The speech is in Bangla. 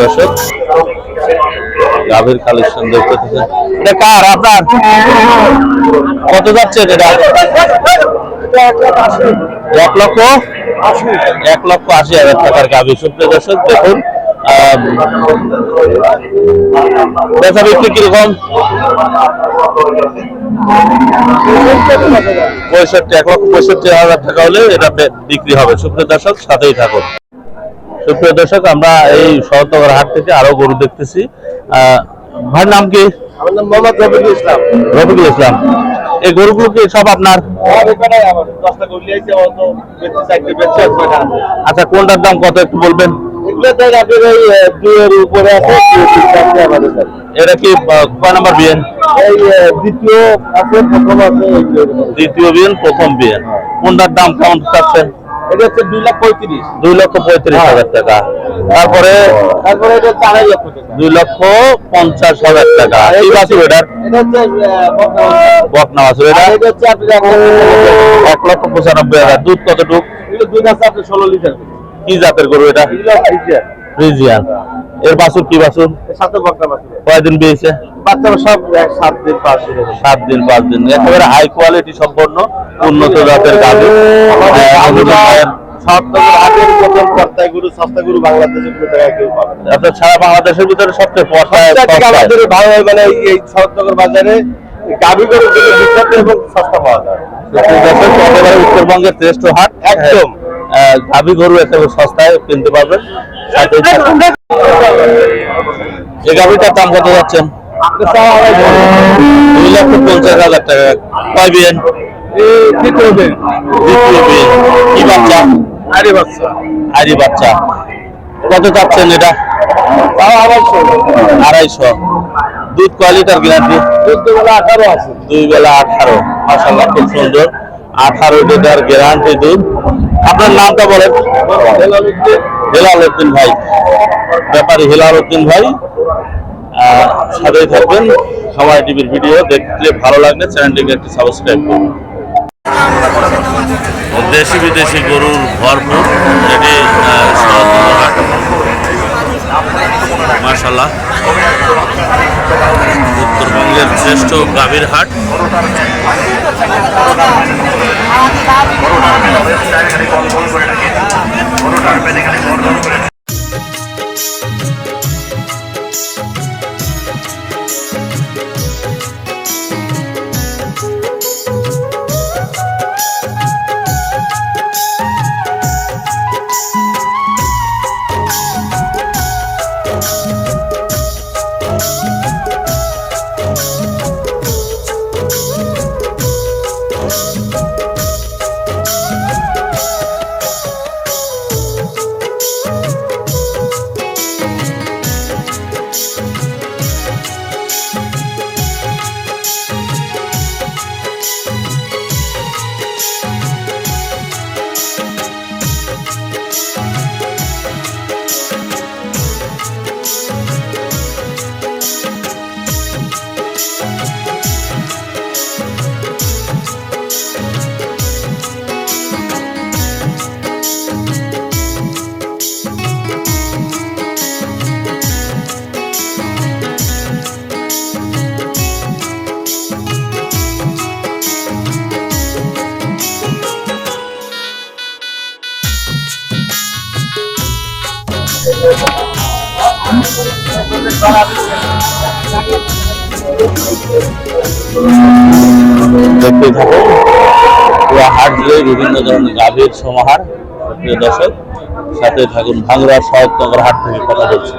দর্শক, গাভীর কালেকশন দেখতে থাকেন। এটা কার, আপনার? কত যাচ্ছে এটা? এক লক্ষ? এক লক্ষ আশি হাজার টাকার গাভী। সুপ্রিয় দর্শক, দেখুন বেচা বিক্রি কীরকম পঁয়ষট্টি এক লক্ষ পঁয়ষট্টি হাজার টাকা হলে এটা বিক্রি হবে। সুপ্রিয় দর্শক সাথেই থাকুন। সুপ্রিয় দর্শক আমরা এই শরতগর হাট থেকে আরও গরু দেখতেছি। আহ, ভাইয়ের নাম কি? আমার নাম মোহাম্মদ রফিকুল ইসলাম। রফিকুল ইসলাম। এই গরুগুলো কি সব আপনার। আচ্ছা কোনটার দাম কত একটু বলবেন? উপরে আছে দুই তিন চারটে আমাদের কাছে। এটা কি কয় নাম্বার বিয়েন দ্বিতীয় আছে প্রথম আছে দ্বিতীয় বিয়েন প্রথম বিয়েন কোনটার দাম কেমন চাচ্ছেন এটা হচ্ছে দুই লাখ পঁয়ত্রিশ। দুই লক্ষ পঁয়ত্রিশ হাজার টাকা। তারপরে? তারপরে এটা হচ্ছে আড়াই লক্ষ টাকা। দুই লক্ষ পঞ্চাশ হাজার টাকা। এই বাছুর এটার এটা হচ্ছে বকনা বাছুর। এটা? এটা হচ্ছে আপনার এক লক্ষ পঁচানব্বই হাজার। দুধ কতটুক? দুধ আছে আপনার ষোলো লিটার কি জাতের গরু এটা? ফ্রিজিয়ান এর বাছুর কি বাছুর? কয়দিন বাচ্চারা সব সাত দিন পাঁচ দিন সাত দিন পাঁচ দিন। একেবারে হাই কোয়ালিটি সম্পন্ন উন্নত জাতের গাভী। আমাদের আহ, আমিনুল ভাইয়ের সপ্তাহের হাটের প্রথম কর্তায় গুরু সস্তা গুরু বাংলাদেশে কোনো জায়গায় কেউ পাবে আপনার সারা বাংলাদেশের ভিতরে সবচেয়ে আমাদের ভালো মানে এই- এই বাজারে গাভী গরুর জন্য বিখ্যাত এবং সস্তা পাওয়া যায়। উত্তরবঙ্গের শ্রেষ্ঠ হাট। একদম। গাভী গরু একেবারে সস্তায় কিনতে পারবেন। এই গাভীটার দাম কত যাচ্ছেন দুই লক্ষ পঞ্চাশ হাজার টাকা। কয় বিয়েন দ্বিতীয় বিয়েন কি বাচ্চা? আরে বাচ্চা। আরি বাচ্চা। কত চাচ্ছেন এটা? আড়াইশো। দুধ কয় লিটার গ্যারান্টি? চোদ্দ বেলা আঠারো আছে। দুই বেলা আঠারো। মাসাল্লাহ খুব সুন্দর। আঠারো লিটার গ্যারান্টি দুধ আপনার নামটা বলেন। হেলাল উদ্দিন ভাই। ব্যাপারী হেলাল উদ্দিন ভাই। সাথেই থাকবেন। সময় টিভির ভিডিও দেখলে ভালো লাগলে চ্যানেলটিকে একটি সাবস্ক্রাইব করুন। দেশি বিদেশি গরুর ভরপুর। এটি মার্শাল্লাহ উত্তরবঙ্গের শ্রেষ্ঠ গাভীর হাট। দেখতে থাকুন, পুরা হাট জুড়ে বিভিন্ন ধরনের গাভীর সমাহার দর্শক, সাথে থাকুন ভাঙড়া শরৎনগর হাট থেকে কথা বলছি।